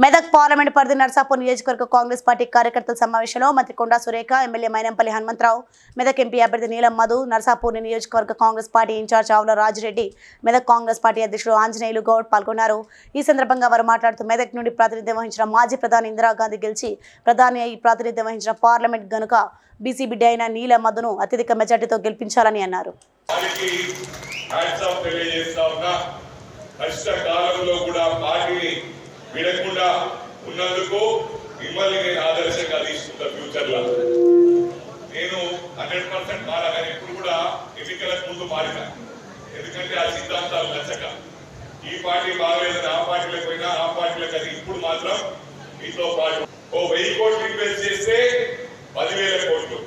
Medak parliament పరిధి నర్సాపూర్ నియోజకవర్గ Congress party కార్యకర్తల సమావేశంలో మంత్రి కొండా సురేఖ ఎమ్మెల్యే మైనంపల్లి హనుమంతరావు మెదక్ ఎంపీ అభ్యర్థి నీలం మధు నర్సాపూర్ నియోజకవర్గ కాంగ్రెస్ పార్టీ ఇన్ఛార్జ్ ఆవుల రాజిరెడ్డి మెదక్ కాంగ్రెస్ పార్టీ అధ్యక్షుడు ఆంజనేయులు గౌడ్ పాల్గొన్నారు. ఈ సందర్భంగా వారు మాట్లాడుతూ మెదక్ నుండి ప్రాతినిధ్యం వహించిన మాజీ ప్రధాని ఇందిరాగాంధీ గెలిచి ప్రధాని అయి ప్రాతినిధ్యం వహించిన పార్లమెంట్ గనుక బీసీ బిడ్డ అయిన నీల మధును అత్యధిక మెజార్టీతో గెలిపించాలని అన్నారు. కష్టకాలంలో కూడా పార్టీని విడకుండా ఉన్నందుకు మిమ్మల్ని నేను ఆదర్శంగా తీసుకుంటా ఫ్యూచర్లో నేను హండ్రెడ్ పర్సెంట్ మారా కానీ ఇప్పుడు కూడా ఎన్నికలకు ముందు మారిన. ఎందుకంటే ఆ సిద్ధాంతాలు నచ్చక. ఈ పార్టీ బాగలేదని ఆ పార్టీలకు పోయినా ఆ పార్టీలకు అది ఇప్పుడు మాత్రం మీతో పాటు. ఓ వెయ్యి కోట్లు ఇన్వెస్ట్ చేస్తే పదివేల కోట్లు.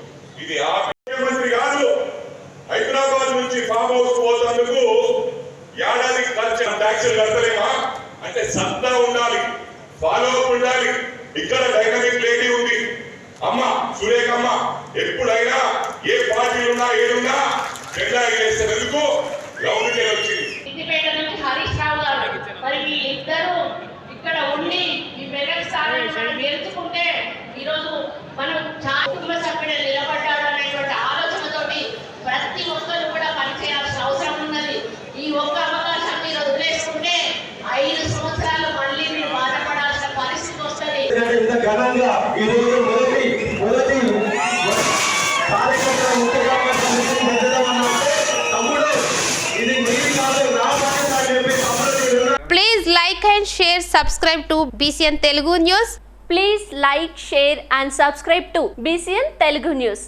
ఇది ఆ ముఖ్యమంత్రి కాదు. హైదరాబాద్ నుంచి ఫామ్ హౌస్ పోతున్నందుకు ఏడాదికి ఖర్చు ట్యాక్సులు కడతలేమా అంటే సత్తా ఉండాలి ఫాలో అప్ ఉండాలి. ఇక్కడ డైనమిక్ లేడీ ఉంది. అమ్మ సురేఖ అమ్మ ఎప్పుడైనా ఏ పార్టీలు ఉన్నా ఏదున్నా జెండా ఎగరేసేందుకు గ్రౌండ్కి వచ్చింది. సిద్దిపేట నుంచి హరీష్ రావు గారు మరి వీళ్ళిద్దరూ ఇక్కడ ఉండి ఈ మెదక్ స్థానాన్ని మనం గెలుచుకుంటే ఈరోజు మనం చాలా కుటుంబ సభ్యుడు వస్తుంది ఇంత ఘనంగా ఈ రోజు మొదటి మొదటి కార్యక్రమం ముఖ్యంగా పెద్దదమన్నంటే తమ్ముడు ఇది నీది కాదు నా బాధ్యత అని చెప్పి తమ్ముడు మీరు Please like and share, subscribe to BCN Telugu News. Please like, share and subscribe to BCN Telugu News.